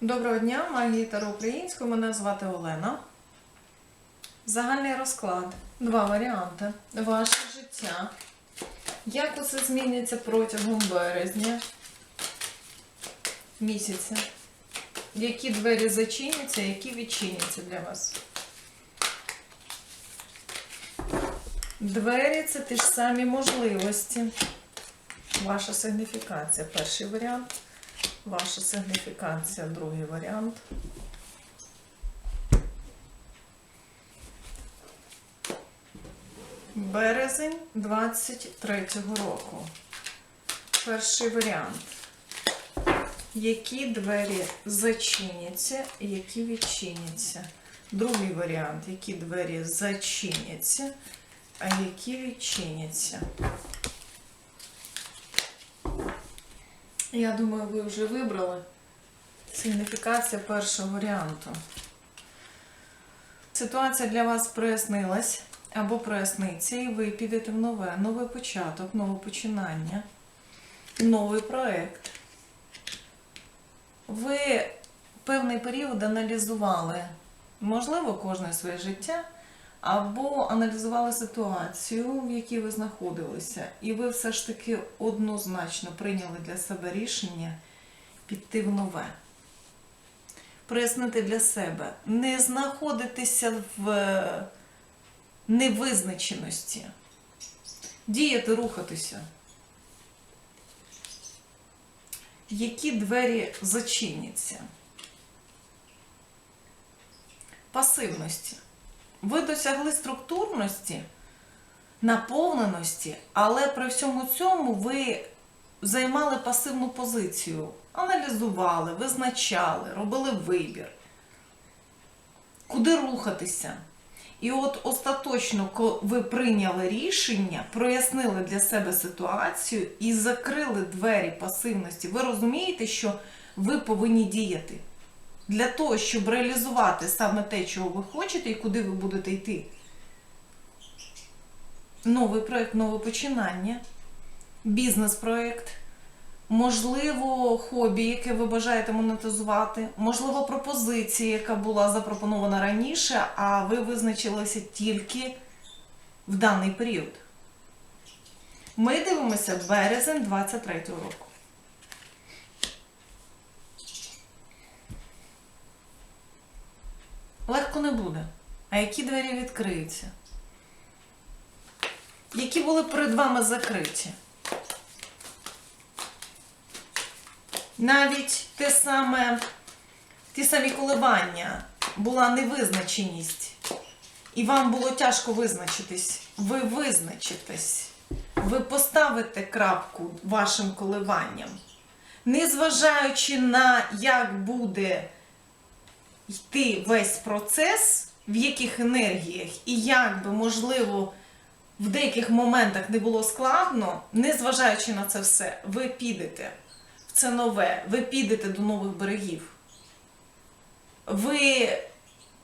Доброго дня, магія Таро українською. Мене звати Олена. Загальний розклад. Два варіанти. Ваше життя. Як усе зміниться протягом березня місяця? Які двері зачиняться, які відчиняться для вас? Двері це ті ж самі можливості. Ваша сигніфікація. Перший варіант. Ваша сигніфікація, другий варіант. Березень 23-го року. Перший варіант. Які двері зачиняться, які відчиняться. Другий варіант. Які двері зачиняться, а які відчиняться. Я думаю, ви вже вибрали сигніфікація першого варіанту. Ситуація для вас прояснилась або проясниться, і ви підете в нове, новий початок, нове починання, новий проект. Ви певний період аналізували, можливо, кожне своє життя, або аналізували ситуацію, в якій ви знаходилися, і ви все ж таки однозначно прийняли для себе рішення піти в нове. Прояснити для себе, не знаходитися в невизначеності, діяти, рухатися. Які двері зачиняться? Пасивності. Ви досягли структурності, наповненості, але при всьому цьому ви займали пасивну позицію, аналізували, визначали, робили вибір, куди рухатися. І от остаточно, коли ви прийняли рішення, прояснили для себе ситуацію і закрили двері пасивності, ви розумієте, що ви повинні діяти для того, щоб реалізувати саме те, чого ви хочете і куди ви будете йти. Новий проєкт, нове починання, бізнес-проєкт, можливо, хобі, яке ви бажаєте монетизувати, можливо, пропозиція, яка була запропонована раніше, а ви визначилися тільки в даний період. Ми дивимося березень 23 року. Легко не буде. А які двері відкриються? Які були перед вами закриті? Навіть те саме, ті самі коливання, була невизначеність, і вам було тяжко визначитись. Ви визначитесь, ви поставите крапку вашим коливанням, незважаючи на як буде йти весь процес, в яких енергіях, і як би, можливо, в деяких моментах не було складно, незважаючи на це все, ви підете в це нове, ви підете до нових берегів. Ви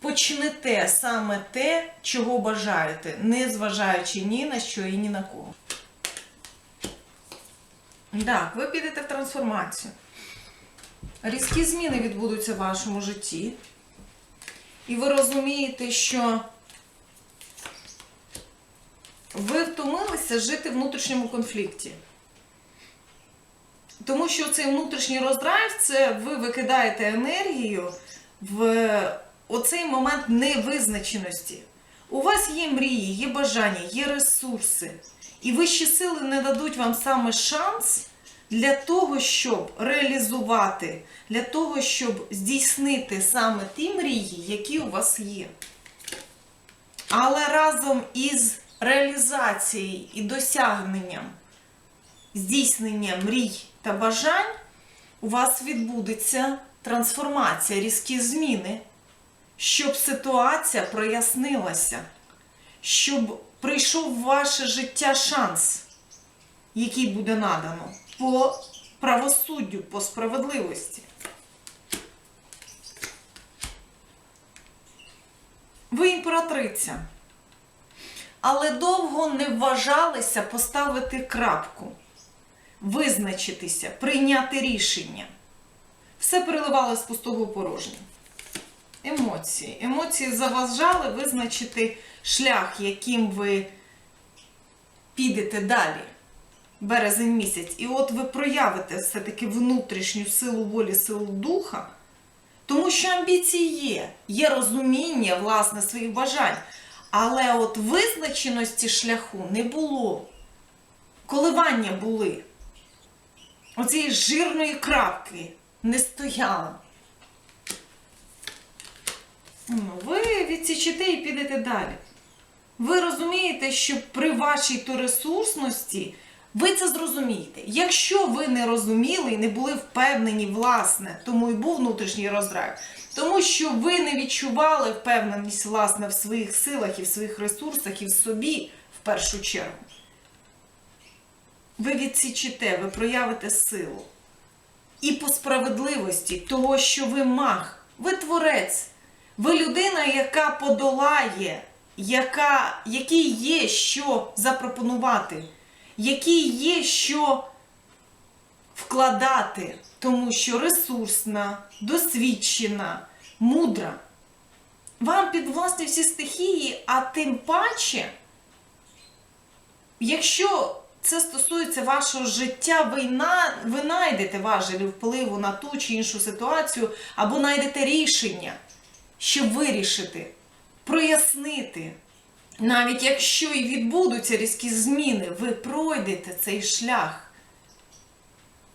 почнете саме те, чого бажаєте, незважаючи ні на що і ні на кого. Так, ви підете в трансформацію. Різкі зміни відбудуться в вашому житті. І ви розумієте, що ви втомилися жити в внутрішньому конфлікті. Тому що цей внутрішній роздрайв це ви викидаєте енергію в оцей момент невизначеності. У вас є мрії, є бажання, є ресурси. І вищі сили не дадуть вам саме шанс для того, щоб реалізувати, для того, щоб здійснити саме ті мрії, які у вас є. Але разом із реалізацією і досягненням здійснення мрій та бажань у вас відбудеться трансформація, різкі зміни, щоб ситуація прояснилася, щоб прийшов в ваше життя шанс, який буде надано по правосуддю, по справедливості. Ви імператриця. Але довго не вважалися поставити крапку, визначитися, прийняти рішення. все переливалось з пустого в порожнє. Емоції. Емоції заважали визначити шлях, яким ви підете далі. Березень місяць. І от ви проявите все-таки внутрішню силу волі, силу духа, тому що амбіції є, є розуміння власне своїх бажань. Але от визначеності шляху не було. Коливання були. Оцієї жирної крапки не стояло. Ну, ви відсічите і підете далі. Ви розумієте, що при вашій то ресурсності ви це зрозумієте. Якщо ви не розуміли і не були впевнені, власне, тому і був внутрішній роздрайв, тому що ви не відчували впевненість, власне, в своїх силах і в своїх ресурсах, і в собі в першу чергу. Ви відсічите, ви проявите силу. І по справедливості того, що ви маг, ви творець, ви людина, яка подолає, яка, якій є що запропонувати, якій є що вкладати, тому що ресурсна, досвідчена, мудра. Вам підвласні всі стихії, а тим паче, якщо це стосується вашого життя, ви, на, ви знайдете важелі впливу на ту чи іншу ситуацію, або знайдете рішення, щоб вирішити, прояснити. Навіть якщо і відбудуться різкі зміни, ви пройдете цей шлях.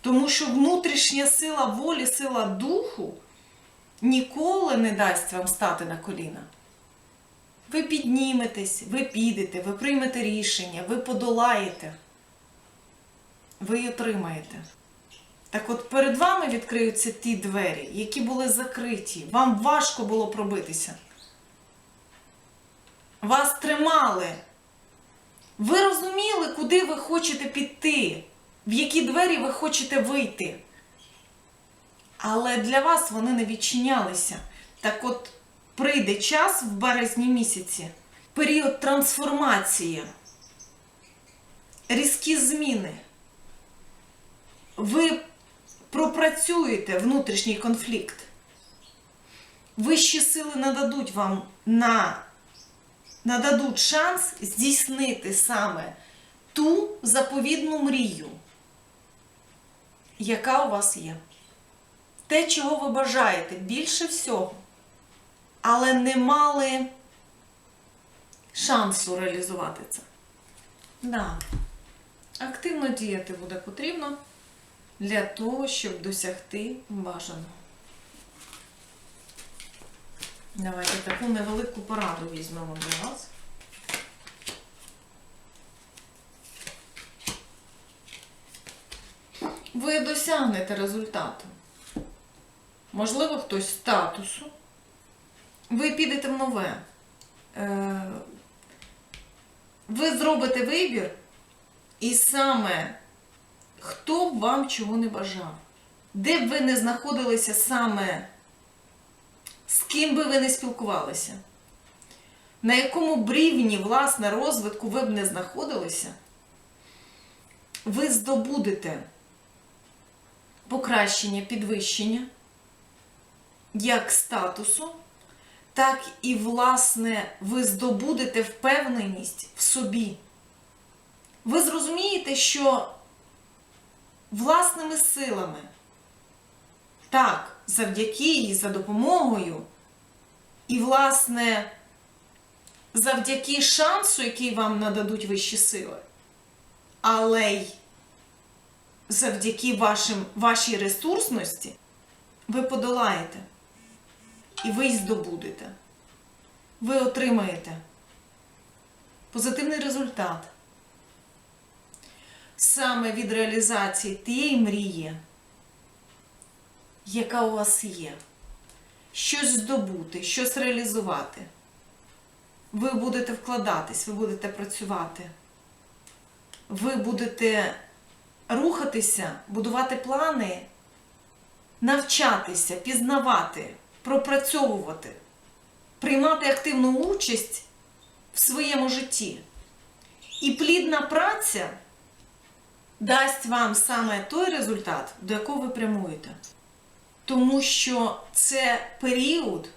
Тому що внутрішня сила волі, сила духу ніколи не дасть вам стати на коліна. Ви підніметесь, ви підете, ви приймете рішення, ви подолаєте, ви отримаєте. Так от перед вами відкриються ті двері, які були закриті. Вам важко було пробитися. Вас тримали. Ви розуміли, куди ви хочете піти, в які двері ви хочете вийти. Але для вас вони не відчинялися. Так от прийде час в березні місяці, період трансформації, різкі зміни. Ви пропрацюєте внутрішній конфлікт. Вищі сили нададуть вам на нададуть шанс здійснити саме ту заповідну мрію, яка у вас є. Те, чого ви бажаєте більше всього, але не мали шансу реалізувати це. Да. Активно діяти буде потрібно для того, щоб досягти бажаного. Давайте таку невелику пораду візьмемо для вас. Ви досягнете результату. Можливо, хтось статусу. Ви підете в нове. Е, Ви зробите вибір, і саме хто б вам чого не бажав. Де б ви не знаходилися саме з ким би ви не спілкувалися, на якому б рівні власне розвитку ви б не знаходилися, ви здобудете покращення, підвищення як статусу, так і, власне, ви здобудете впевненість в собі. Ви зрозумієте, що власними силами, так, завдяки і за допомогою, і, власне, завдяки шансу, який вам нададуть вищі сили, але й завдяки вашим, вашій ресурсності, ви подолаєте. І ви здобудете. Ви отримаєте позитивний результат саме від реалізації тієї мрії, яка у вас є. Щось здобути, щось реалізувати. Ви будете вкладатись, ви будете працювати. Ви будете рухатися, будувати плани, навчатися, пізнавати, пропрацьовувати, приймати активну участь в своєму житті. І плідна праця дасть вам саме той результат, до якого ви прямуєте. Тому що це період,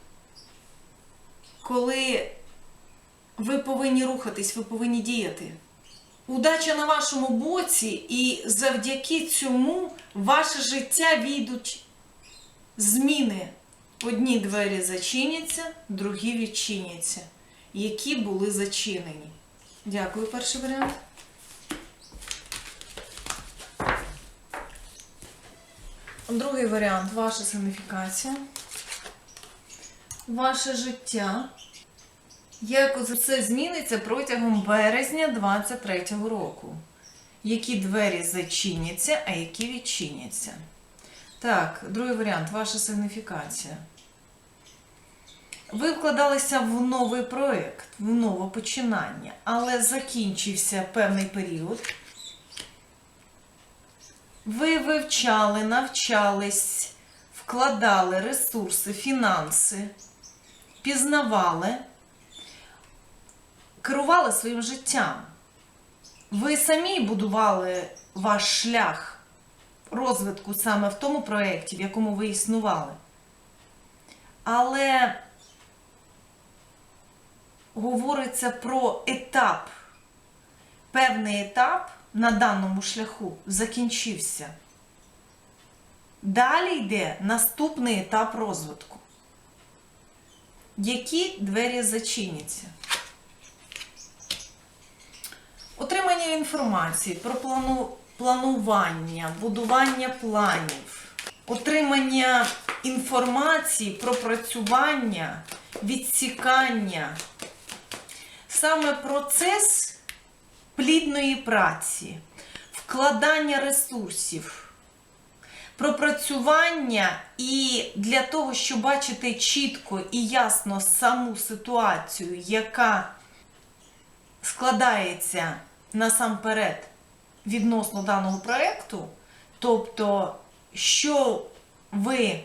коли ви повинні рухатись, ви повинні діяти. Удача на вашому боці, і завдяки цьому ваше життя війдуть зміни. Одні двері зачиняться, другі відчиняться, які були зачинені. Дякую, перший варіант. Другий варіант ваша сигніфікація. Ваше життя. Як це зміниться протягом березня 23-го року? Які двері зачиняться, а які відчиняться? Так, другий варіант ваша сигніфікація. Ви вкладалися в новий проєкт, в нове починання, але закінчився певний період. Ви вивчали, навчались, вкладали ресурси, фінанси, пізнавали, керували своїм життям. Ви самі будували ваш шлях розвитку саме в тому проєкті, в якому ви існували. Але говориться про етап. Певний етап на даному шляху закінчився. Далі йде наступний етап розвитку. Які двері зачиняться? Отримання інформації про плану, планування, будування планів, отримання інформації про працювання, відсікання. Саме процес плідної праці, вкладання ресурсів, пропрацювання і для того, щоб бачити чітко і ясно саму ситуацію, яка складається насамперед відносно даного проєкту, тобто, що ви,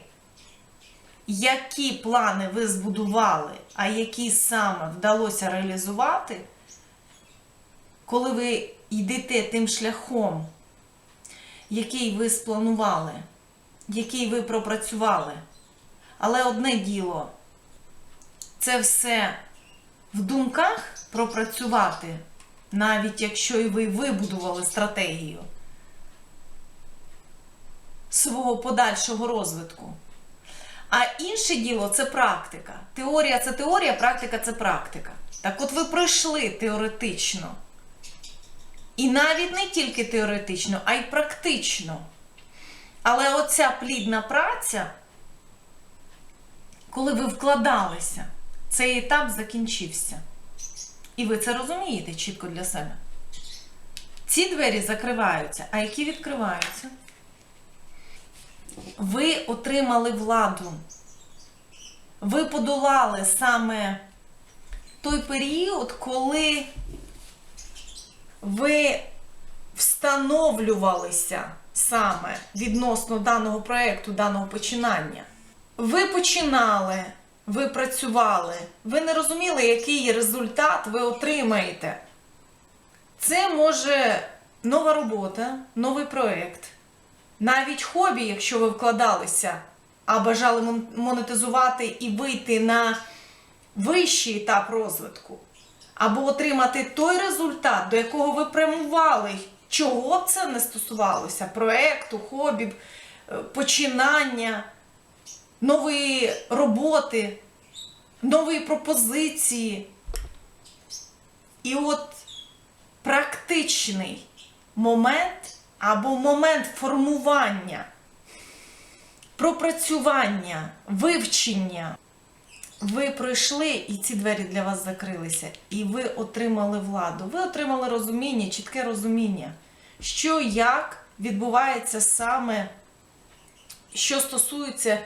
які плани ви збудували, а які саме вдалося реалізувати, коли ви йдете тим шляхом, який ви спланували, який ви пропрацювали. Але одне діло, це все в думках пропрацювати, навіть якщо і ви вибудували стратегію свого подальшого розвитку. А інше діло це практика. Теорія це теорія, практика це практика. Так от ви пройшли теоретично. І навіть не тільки теоретично, а й практично. Але оця плідна праця, коли ви вкладалися, цей етап закінчився. І ви це розумієте чітко для себе. Ці двері закриваються, а які відкриваються? Ви отримали владу. Ви подолали саме той період, коли ви встановлювалися саме відносно даного проєкту, даного починання. Ви починали, ви працювали, ви не розуміли, який результат ви отримаєте. Це може нова робота, новий проєкт, навіть хобі, якщо ви вкладалися, а бажали монетизувати і вийти на вищий етап розвитку, або отримати той результат, до якого ви прямували, чого б це не стосувалося: проекту, хобі, е, починання, нової роботи, нової пропозиції. І от практичний момент або момент формування, пропрацювання, вивчення. Ви пройшли, і ці двері для вас закрилися, і ви отримали владу. Ви отримали розуміння, чітке розуміння, що як відбувається саме, що стосується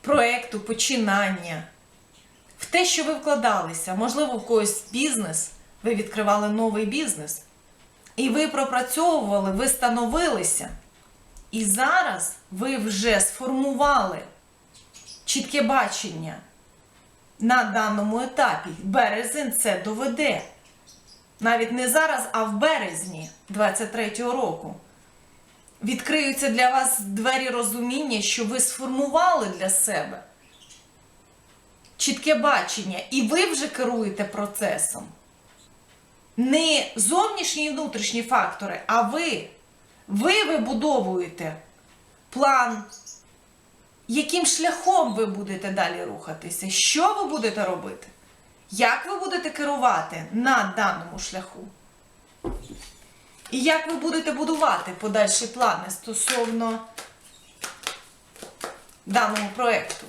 проекту, починання, в те, що ви вкладалися. Можливо, в когось бізнес, ви відкривали новий бізнес. І ви пропрацьовували, ви становилися. І зараз ви вже сформували чітке бачення на даному етапі. Березень це доведе. Навіть не зараз, а в березні 23-го року. відкриються для вас двері розуміння, що ви сформували для себе чітке бачення, і ви вже керуєте процесом. Не зовнішні і внутрішні фактори, а ви. Ви вибудовуєте план, яким шляхом ви будете далі рухатися, що ви будете робити, як ви будете керувати на даному шляху. І як ви будете будувати подальші плани стосовно даного проєкту.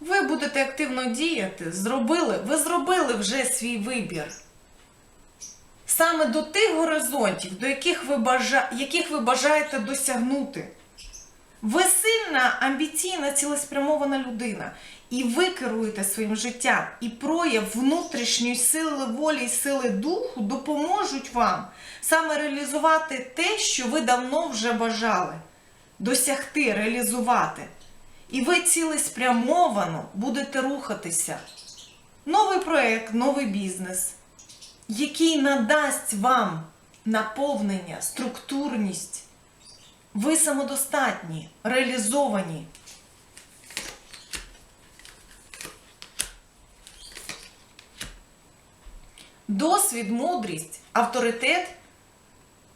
Ви будете активно діяти, зробили, ви зробили вже свій вибір. Саме до тих горизонтів, до яких ви, бажа... яких ви бажаєте досягнути. Ви сильна, амбіційна, цілеспрямована людина. І ви керуєте своїм життям. І прояв внутрішньої сили волі і сили духу допоможуть вам саме реалізувати те, що ви давно вже бажали. Досягти, реалізувати. І ви цілеспрямовано будете рухатися. Новий проєкт, новий бізнес, який надасть вам наповнення, структурність. Ви самодостатні, реалізовані. Досвід, мудрість, авторитет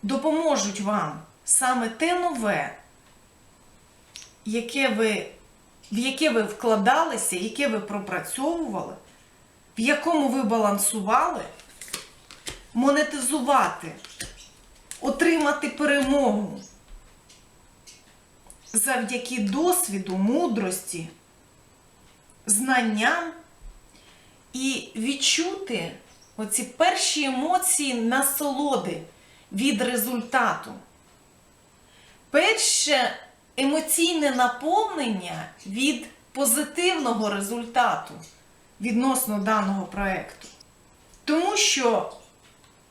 допоможуть вам саме те нове, яке ви, в яке ви вкладалися, яке ви пропрацьовували, в якому ви балансували, монетизувати, отримати перемогу завдяки досвіду, мудрості, знанням і відчути оці перші емоції насолоди від результату. Перше емоційне наповнення від позитивного результату відносно даного проєкту. Тому що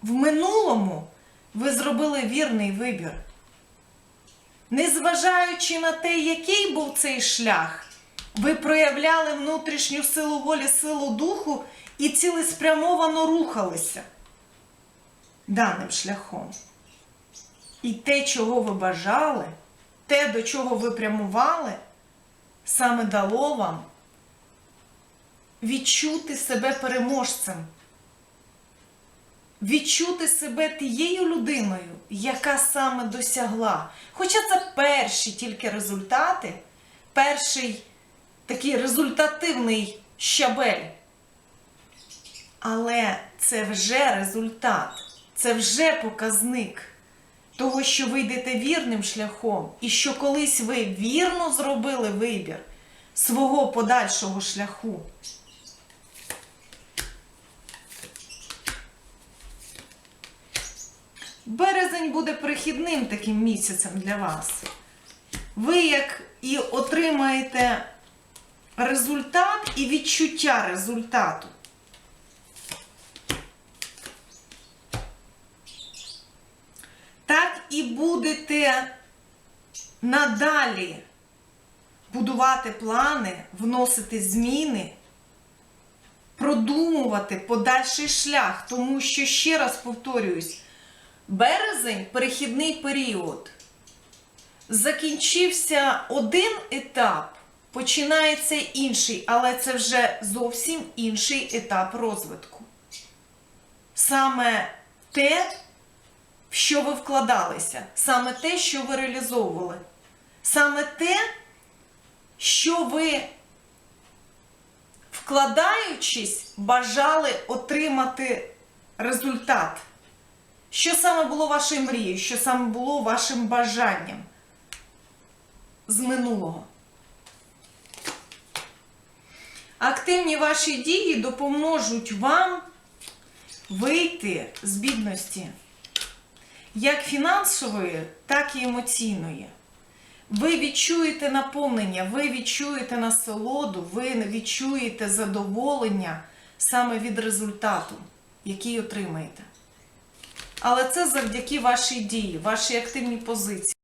в минулому ви зробили вірний вибір. Незважаючи на те, який був цей шлях, ви проявляли внутрішню силу волі, силу духу і цілеспрямовано рухалися даним шляхом. І те, чого ви бажали, те, до чого ви прямували, саме дало вам відчути себе переможцем, відчути себе тією людиною, яка саме досягла. Хоча це перші тільки результати, перший такий результативний щабель. Але це вже результат, це вже показник того, що ви йдете вірним шляхом, і що колись ви вірно зробили вибір свого подальшого шляху. Березень буде прихідним таким місяцем для вас. Ви як і отримаєте результат і відчуття результату. Так і будете надалі будувати плани, вносити зміни, продумувати подальший шлях, тому що, ще раз повторююсь, березень перехідний період. Закінчився один етап, починається інший, але це вже зовсім інший етап розвитку. Саме те, в що ви вкладалися, саме те, що ви реалізовували, саме те, що ви, вкладаючись, бажали отримати результат. Що саме було вашою мрією, що саме було вашим бажанням з минулого? Активні ваші дії допоможуть вам вийти з бідності, як фінансової, так і емоційної. Ви відчуєте наповнення, ви відчуєте насолоду, ви відчуєте задоволення саме від результату, який отримаєте. Але це завдяки вашій дії, вашій активній позиції.